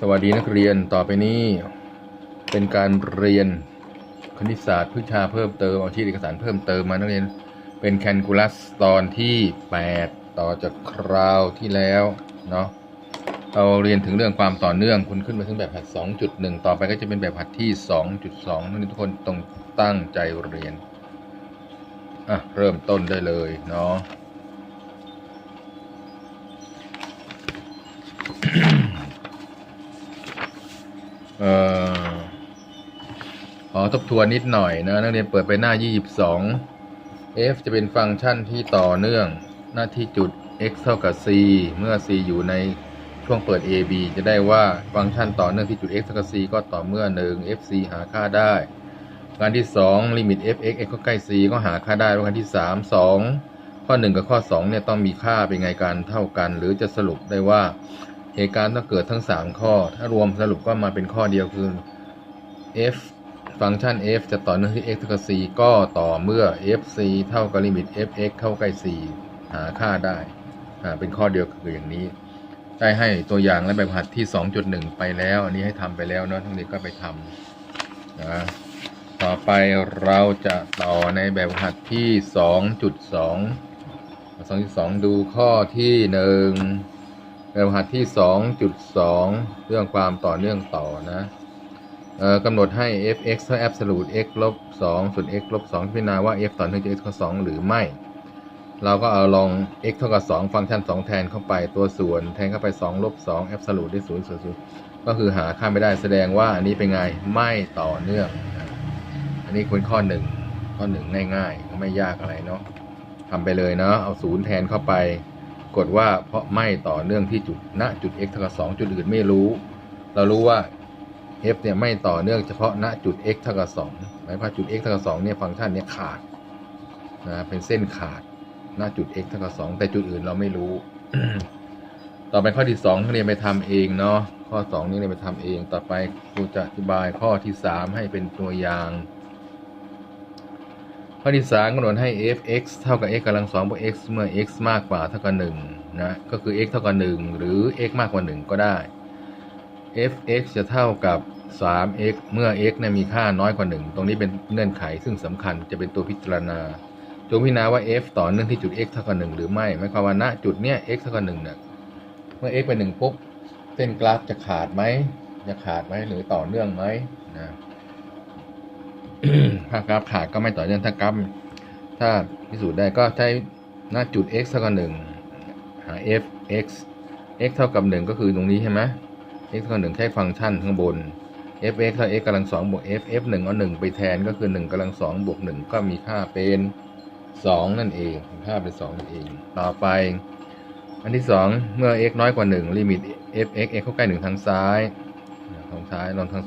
สวัสดีนักเรียนต่อไปนี้ เป็นการเรียนคณิตศาสตร์วิชาเพิ่มเติมเอาที่เอกสารเพิ่มเติมมานักเรียนเป็นแคลคูลัสตอนที่ 8 ต่อจากคราวที่แล้วเนาะเราเรียนถึงเรื่องความต่อเนื่องคุณขึ้นมาถึงแบบหัด 2.1 ต่อไปก็จะเป็นแบบหัดที่ 2.2นักเรียนทุกคนต้องตั้งใจเรียนอะเริ่มต้นได้เลยเนาะ เอ่อขอทบทวนนิดหน่อยนะ นักเรียนเปิดไปหน้า 22 f จะเป็นฟังก์ชันที่ต่อเนื่องหน้าที่จุด x เท่ากับ c เมื่อ c อยู่ในช่วงเปิด a b จะได้ว่าฟังก์ชันต่อเนื่องที่จุด x เท่ากับ c ก็ต่อเมื่อ 1 f c หาค่าได้การที่ 2 ลิมิต f x x ก็ใกล้ c ก็หาค่าได้ประการที่ 3 2 ข้อ 1 กับข้อ 2 เนี่ยต้องมีค่าเป็นไงกันเท่ากัน หรือจะสรุปได้ว่า เหตุการณ์ต้องเกิดทั้ง 3 ข้อ ถ้ารวมสรุปก็มาเป็นข้อเดียวคือ f ฟังก์ชัน f จะต่อเนื่องที่ x เท่ากับ c ก็ต่อเมื่อ fc เท่ากับลิมิต fx เข้าใกล้ c หาค่าได้ เป็นข้อเดียวคืออย่างนี้ ได้ให้ตัวอย่างและแบบหัดที่ 2.1 ไปแล้ว อันนี้ให้ทำไปแล้วเนาะทั้งนี้ก็ไปทำนะต่อไปเราจะต่อในแบบหัดที่ 2.2 2.2 ดูข้อที่หนึ่ง แบบหัดที่ 2.2 เรื่องความต่อเนื่องต่อนะกำหนดให้ f(x) เท่า absolute x ลบ2ส่วน x ลบ2พิจารณาว่า f ต่อเนื่องจาก x เท่ากับ2หรือไม่ เราก็เอาลอง x เท่ากับ 2 ฟังก์ชัน 2 แทนเข้าไปตัวส่วน แทนเข้าไป 2 ลบ2 absolute ได้0ส่วน0ก็คือหาค่าไม่ได้แสดงว่าอันนี้เป็นไงไม่ต่อเนื่อง อันนี้เป็นข้อ 1 ข้อ 1 ง่ายๆ ก็ไม่ยากอะไรเนาะทำไปเลยเนาะเอาศูนย์แทนเข้าไป กดว่าเพราะไม่ต่อเนื่องที่จุดณจุด x เท่ากับ2จุดอื่นไม่รู้ เรารู้ว่า f เนี่ยไม่ต่อเนื่องเฉพาะณจุด x เท่ากับ2หมายความจุด x เท่ากับ2เนี่ยฟังก์ชันเนี่ยขาดนะเป็นเส้นขาดณจุด x เท่ากับ2แต่จุดอื่นเราไม่รู้ ต่อไปข้อที่2เรียนไปทำเองเนาะข้อ 2 นี่เรียนไปทำเอง ต่อไปครูจะอธิบายข้อที่ 3 ให้เป็นตัวอย่าง ข้อที่สามกำหนดให้ f(x) เท่ากับ x กำลังสองบวก x เมื่อ x มากกว่าเท่ากับหนึ่งนะ ก็คือ x เท่ากับหนึ่งหรือ x มากกว่าหนึ่งก็ได้ f(x) จะเท่ากับ 3x เมื่อ x เนี่ยมีค่าน้อยกว่าหนึ่งตรงนี้เป็นเงื่อนไขซึ่งสำคัญจะเป็นตัวพิจารณาจงพิจารณาว่า f ต่อเนื่องที่จุด x เท่ากับหนึ่งหรือไม่หมายความว่าณจุดเนี้ย x เท่ากับหนึ่งเนี่ยเมื่อ x เป็นหนึ่งปุ๊บเส้นกราฟจะขาดไหมจะขาดไหมหรือต่อเนื่องไหมนะ ถ้ากราฟขาดก็ไม่ต่อเนื่องถ้ากราฟถ้าพิสูจน์ได้ก็ใช้หน้าจุด x เท่ากับหนึ่งหา f x x เท่ากับหนึ่งก็คือตรงนี้ใช่ไหม x เท่ากับหนึ่งใช้ฟังก์ชันข้างบน f x เท่า x กำลังสองบวก f f หนึ่งเอาหนึ่งไปแทนก็คือหนึ่งกำลังสองบวกหนึ่งก็มีค่าเป็นสองนั่นเองค่าเป็นสองนั่นเอง ต่อไป อันที่สองเมื่อ x น้อยกว่าหนึ่งลิมิต f x x เข้าใกล้หนึ่งทางซ้ายทางซ้ายลองทาง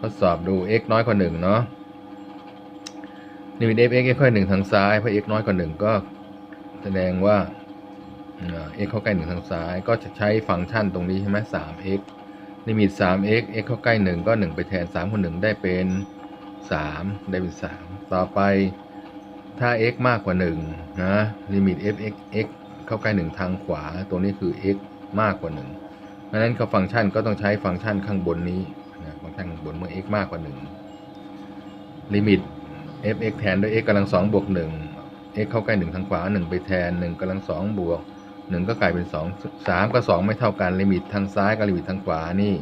ทดสอบดู x น้อยกว่าหนึ่งเนาะ ลิมิต f x ค่อยหนึ่งทางซ้ายเพราะ x น้อยกว่าหนึ่งก็แสดงว่า x เข้าใกล้หนึ่งทางซ้าย ก็จะใช้ฟังก์ชันตรงนี้ใช่ไหมสาม x ลิมิตสาม x x เข้าใกล้หนึ่งก็หนึ่งไปแทนสามคูณหนึ่งได้เป็นสามได้เป็นสามต่อไปถ้า x มากกว่าหนึ่งนะลิมิต f x x เข้าใกล้หนึ่งทางขวาตัวนี้คือ x มากกว่าหนึ่งเพราะนั้นก็ฟังก์ชันก็ต้องใช้ฟังก์ชันข้างบนนี้นะฟังก์ชันข้างบนเมื่อ x มากกว่าหนึ่งลิมิต f x แทนด้วย x กำลังสองบวกหนึ่ง x เข้าใกล้หนึ่งทางขวาหนึ่งไปแทนหนึ่งกำลังสองบวกหนึ่งก็กลายเป็นสองสามกับสองไม่เท่ากันลิมิตทางซ้ายกับลิมิตทางขวานี่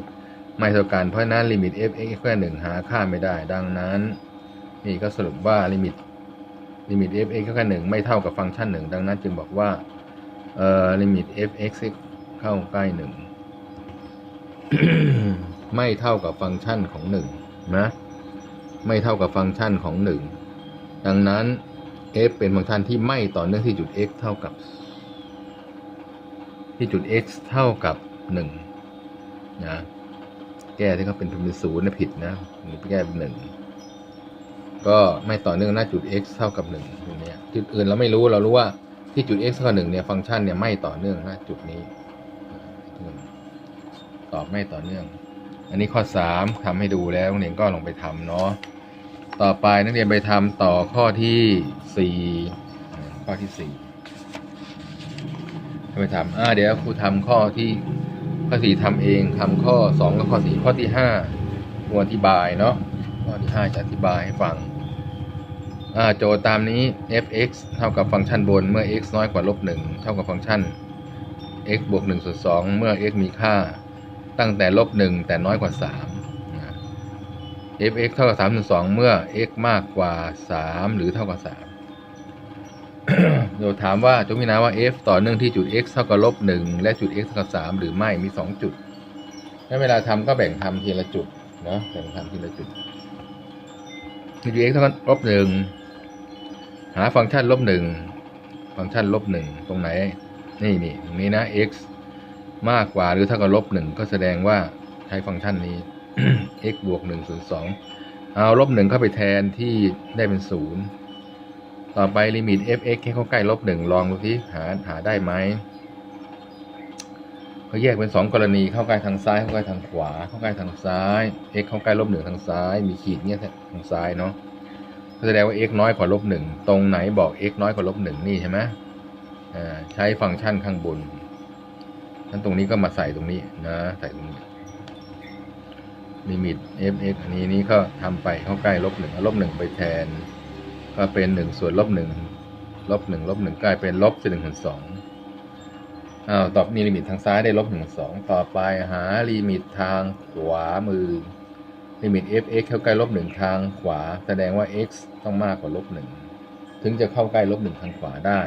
ไม่เท่ากันเพราะนั้นลิมิต f x แค่หนึ่งหาค่าไม่ได้ ดังนั้น นี่ก็สรุปว่าลิมิตลิมิต f x แค่หนึ่งไม่เท่ากับฟังก์ชันหนึ่งดังนั้นจึงบอกว่าเอ่อลิมิต f x เข้าใกล้หนึ่งไม่เท่ากับฟังก์ชันของหนึ่งนะ ไม่เท่ากับฟังก์ชันของหนึ่งดังนั้น f เป็นฟังก์ชันที่ไม่ต่อเนื่องที่จุด x เท่ากับ ที่จุด x เท่ากับหนึ่งนะแก้ที่เขาเป็นเป็นศูนย์นะผิดนะหรือแก้เป็นหนึ่งก็ไม่ต่อเนื่องหน้าจุด x เท่ากับหนึ่งตรงเนี้ยจุดอื่นเราไม่รู้เรารู้ว่าที่จุด x เท่ากับหนึ่งเนี่ยฟังก์ชันเนี่ยไม่ต่อเนื่องนะจุดนี้ตอบไม่ต่อเนื่อง อันนี้ข้อสามทำให้ดูแล้วนักเรียนก็ลองไปทำเนาะต่อไปนักเรียนไปทำต่อข้อที่สี่ข้อที่สี่ไปทำอ่าเดี๋ยวครูทำข้อที่ข้อสี่ทำเองทำข้อสองกับข้อสี่ข้อที่ห้าควรอธิบายเนาะข้อที่ห้าจะอธิบายให้ฟังอ่าโจทย์ตามนี้ f(x) เท่ากับฟังก์ชันบนเมื่อ x น้อยกว่าลบหนึ่งเท่ากับฟังก์ชัน x บวกหนึ่งส่วนสองเมื่อ x มีค่า ตั้งแต่ลบหนึ่งแต่น้อยกว่าสาม f(x) เท่ากับสามส่วนสองเมื่อ x มากกว่าสามหรือเท่ากับสามโดยถามว่าจงพิจารณาว่า f ต่อเนื่องที่จุด x เท่ากับลบหนึ่งและจุด x เท่ากับสามหรือไม่มีสองจุดถ้าเวลาทำก็แบ่งทำทีละจุดเนาะแบ่งทำทีละจุดจุด x เท่ากับลบหนึ่งหาฟังก์ชันลบหนึ่งฟังก์ชันลบหนึ่งตรงไหน นี่นี่ตรงนี้นะ x มากกว่าหรือเท่ากับลบหนึ่งก็แสดงว่าใช้ฟังก์ชันนี้ x บวกหนึ่งส่วนสองเอาลบหนึ่งเข้าไปแทนที่ได้เป็นศูนย์ต่อไปลิมิต f(x) ให้เข้าใกล้ลบหนึ่งลองดูที่หาหาได้ไหมเขาแยกเป็นสองกรณีเข้าใกล้ทางซ้ายเข้าใกล้ทางขวา เข้าใกล้ทางซ้าย x เข้าใกล้ลบหนึ่งทางซ้าย มีขีดเงี้ยทางซ้ายเนาะก็แสดงว่า x น้อยกว่าลบหนึ่งตรงไหนบอก x น้อยกว่าลบหนึ่งนี่ใช่ไหมอ่าใช้ฟังก์ชันข้างบน นั้นตรงนี้ก็มาใส่ตรงนี้นะใส่ตรงนี้ลิมิต f(x) อันนี้นี่ก็ทำไปเข้าใกล้ลบหนึ่งเอาลบหนึ่งไปแทน ก็เป็นหนึ่งส่วนลบหนึ่งลบหนึ่งลบหนึ่งกลายเป็นลบส่วนหนึ่งส่วนสองอ้าวตอบนี่ลิมิตทางซ้ายได้ลบหนึ่งสองต่อไปหาลิมิตทางขวามือลิมิต f(x) เข้าใกล้ลบหนึ่งทางขวา แสดงว่า x ต้องมากกว่าลบหนึ่งถึงจะเข้าใกล้ลบหนึ่งทางขวาได้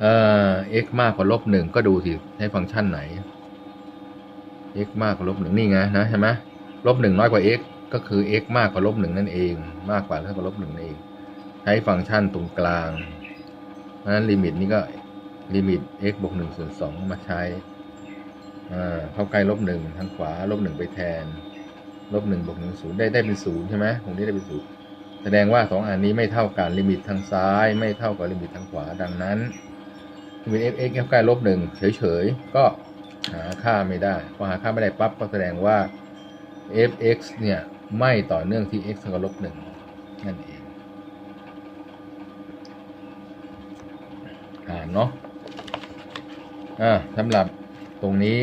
เอ่อ x มากกว่าลบหนึ่งก็ดูสิให้ฟังก์ชันไหน x มากกว่าลบหนึ่งนี่ไงนะใช่ไหมลบหนึ่งน้อยกว่า x ก็คือ x มากกว่าลบหนึ่งนั่นเอง มากกว่าเท่ากับลบหนึ่งนั่นเอง ใช้ฟังก์ชันตรงกลางเพราะฉะนั้นลิมิตนี้ก็ลิมิต x บวกหนึ่งส่วนสองมาใช้เข้าใกล้ลบหนึ่งทางขวาลบหนึ่งไปแทนลบหนึ่งบวกหนึ่งศูนย์ได้ได้เป็นศูนย์ใช่ไหมตรงนี้ได้เป็นศูนย์แสดงว่าสองอันนี้ไม่เท่ากันลิมิตทางซ้าย ไม่เท่ากับลิมิตทางขวาดังนั้น ลิมิต f x ใกล้ลบหนึ่งเฉยๆ ก็หาค่าไม่ได้ พอหาค่าไม่ได้ปั๊บก็แสดงว่า f(x) เนี่ยไม่ต่อเนื่องที่ x เท่ากับลบหนึ่งนั่นเองอ่านเนาะอ่าสำหรับตรงนี้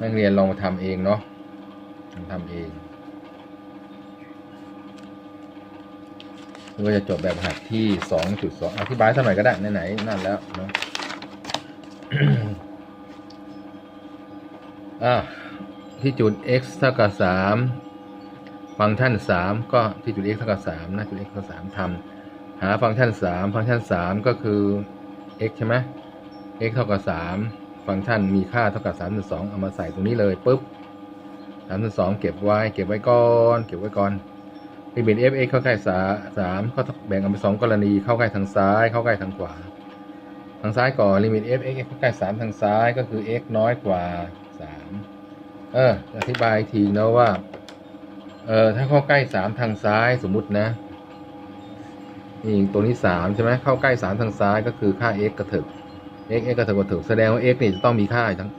นักเรียนลองมาทำเองเนาะลองทำเอง หรือว่าจะจบแบบหัดที่สองจุดสองอธิบายสักหน่อยก็ได้ไหนๆนั่นแล้วเนาะอ่าที่จุด x เท่ากับสามฟังก์ชันสามก็ที่จุด x เท่ากับสามนะจุด x เท่ากับสามทำหาฟังก์ชันสามฟังก์ชันสามก็คือ x ใช่ไหม x เท่ากับสามฟังก์ชันมีค่าเท่ากับสามส่วนสองเอามาใส่ตรงนี้เลยปุ๊บสามส่วนสองเก็บไว้ เก็บไว้ก่อน เก็บไว้ก่อน ลิมิต f x เข้าใกล้สาสามก็แบ่งออกเป็นสองกรณีเข้าใกล้ทางซ้าย เข้าใกล้ทางขวา ทางซ้ายก่อนลิมิต f x เข้าใกล้สามทางซ้ายก็คือ x น้อยกว่าสามเอออธิบายอีกทีนะว่าเออถ้าเข้าใกล้สามทางซ้ายสมมุตินะนี่ตัวนี้สามใช่ไหมเข้าใกล้สามทางซ้ายก็คือค่า x กระถึก x x กระถึกกระถึกแสดงว่า x นี่จะต้องมีค่าทั้ง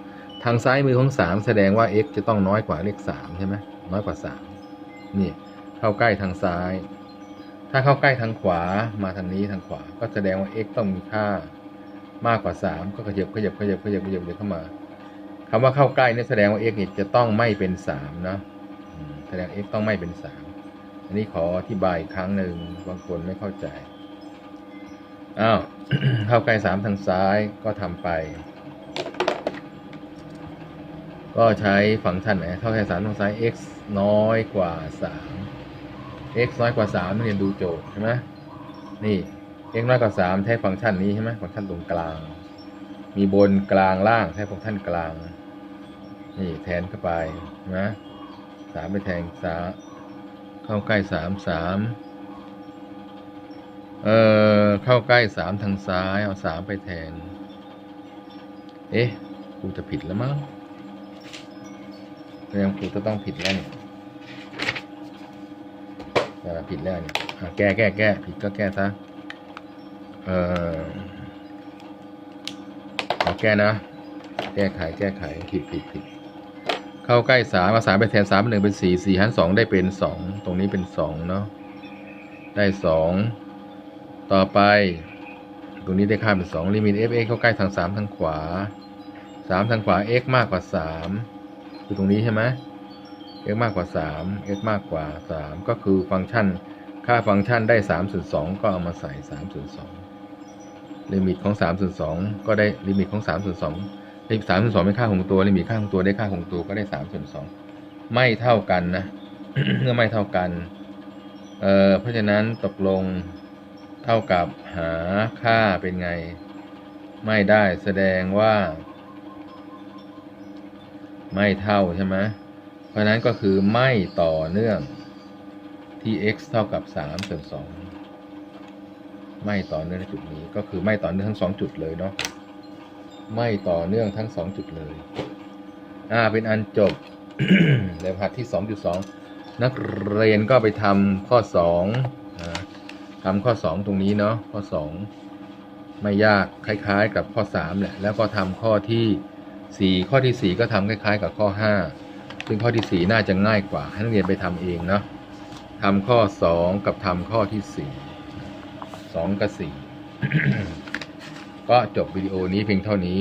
ทางซ้ายมือของสามแสดงว่า x จะต้องน้อยกว่าเลขสามใช่ไหมน้อยกว่าสามนี่ เข้าใกล้ทางซ้าย ถ้าเข้าใกล้ทางขวามาทางนี้ทางขวา ก็แสดงว่า x ต้องมีค่ามากกว่าสามก็ขยับขยับขยับขยับขยับเลยเข้ามาคำว่าเข้าใกล้เนี่ยแสดงว่า x นี่จะต้องไม่เป็นสามนะแสดง x ต้องไม่เป็นสามอันนี้ขออธิบายอีกครั้งหนึ่งบางคนไม่เข้าใจอ้าวเข้าใกล้สามทางซ้ายก็ทำไป ก็ใช้ฟังก์ชันไหนเข้าใกล้สามทางซ้าย x น้อยกว่าสาม x น้อยกว่าสามนักเรียนดูโจทย์ใช่ไหมนี่ x น้อยกว่าสามใช้ฟังก์ชันนี้ใช่ไหมฟังก์ชันตรงกลาง มีบนกลางล่างใช้ฟังก์ชันกลาง นี่แทนเข้าไปนะสามไปแทนสามเข้าใกล้สามสามเอ่อเข้าใกล้สามทางซ้ายเอาสามไปแทน เอ๊ะกูจะผิดแล้วมั้งแสดงกูจะต้องผิดแล้วเนี่ย ผิดแล้วเนี่ยแก้แก้แก้ผิดก็แก้ซะเออเอแก้นะ แก้ไขแก้ไขผิดผิดผิดเข้าใกล้สามมาสามไปแทนสามเป็นหนึ่งเป็นสี่สี่หารสองได้เป็นสองตรงนี้เป็นสองเนาะได้สองต่อไป ตรงนี้ได้ค่าเป็นสองลิมิต f x เข้าใกล้ทางสามทางขวาสามทางขวา x มากกว่าสามคือตรงนี้ใช่ไหม x มากกว่าสาม x มากกว่าสามก็คือฟังก์ชัน ค่าฟังก์ชันได้สามส่วนสองก็เอามาใส่สามส่วนสองลิมิตของสามส่วนสองก็ได้ลิมิตของสามส่วนสองลิมิตสามส่วนสองเป็นค่าของตัว ลิมิตค่าของตัวได้ค่าของตัวก็ได้สามส่วนสองไม่เท่ากันนะเมื่อไม่เท่ากันเอ่อเพราะฉะนั้นตกลงเท่ากับหาค่าเป็นไง ไม่ได้แสดงว่า ไม่เท่าใช่ไหม ราะนั้นก็คือไม่ต่อเนื่องที่ x เท่ากับ3ส่วน2ไม่ต่อเนื่องจุดนี้ก็คือไม่ต่อเนื่องทั้งสองจุดเลยเนาะไม่ต่อเนื่องทั้งสองจุดเลย อ่าเป็นอันจบในพาร์ทที่ 2.2 นักเรียนก็ไปทำข้อ2อ่าทำข้อ 2 ตรงนี้เนาะข้อ 2 ไม่ยากคล้าย ๆ กับข้อ 3 แหละแล้วก็ทำข้อที่ 4 ข้อที่ 4 ก็ทำคล้าย ๆ กับข้อ 5 ซึ่งข้อที่ 4 น่าจะง่ายกว่า ให้นักเรียนไปทำเองเนาะทำข้อ 2 กับทำข้อที่ 4 2 กับ 4 ก็จบวิดีโอนี้เพียงเท่านี้